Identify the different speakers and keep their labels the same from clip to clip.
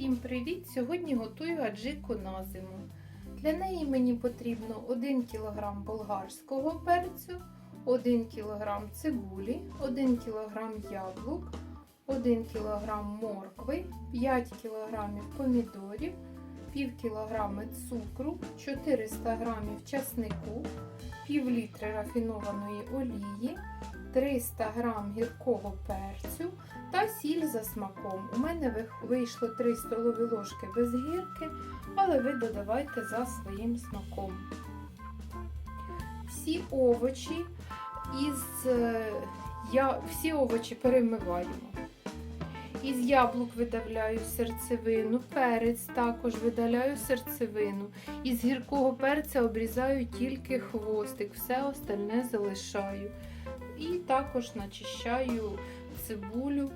Speaker 1: Всім привіт! Сьогодні готую аджику на зиму. Для неї мені потрібно 1 кг болгарського перцю, 1 кг цибулі, 1 кг яблук, 1 кг моркви, 5 кг помідорів, пів кілограми цукру, 400 г часнику, пів літри рафінованої олії, 300 г гіркого перцю та сіль за смаком. У мене вийшло 3 столові ложки без гірки, але ви додавайте за своїм смаком. Всі овочі із е, я, всі овочі перемиваємо. Із яблук видаляю серцевину, перець також видаляю серцевину. Із гіркого перця обрізаю тільки хвостик, все остальне залишаю. І також начищаю цибулю,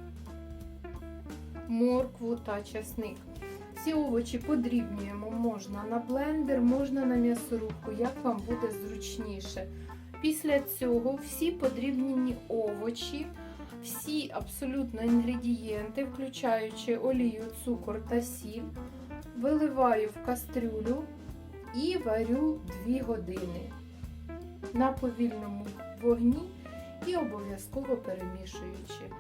Speaker 1: моркву та часник. Всі овочі подрібнюємо можна на блендер, можна на м'ясорубку, як вам буде зручніше. Після цього всі подрібнені овочі, всі абсолютно інгредієнти, включаючи олію, цукор та сіль, виливаю в кастрюлю і варю 2 години на повільному вогні і обов'язково перемішуючи.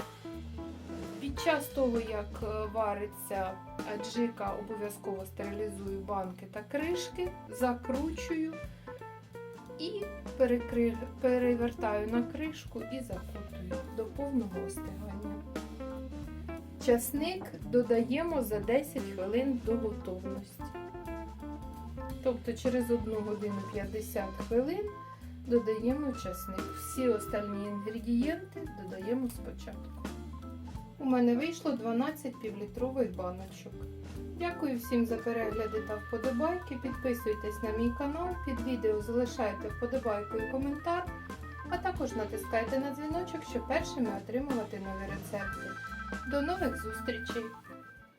Speaker 1: Під час того, як е, вариться аджика, обов'язково стерилізую банки та кришки, закручую і перекри... перевертаю на кришку і закутую до повного остигання. Часник додаємо за 10 хвилин до готовності. Тобто через 1 годину 50 хвилин додаємо часник. Всі остальні інгредієнти додаємо спочатку. У мене вийшло 12 півлітрових баночок. Дякую всім за перегляди та вподобайки. Підписуйтесь на мій канал, під відео залишайте вподобайку і коментар, а також натискайте на дзвіночок, щоб першими отримувати нові рецепти. До нових зустрічей!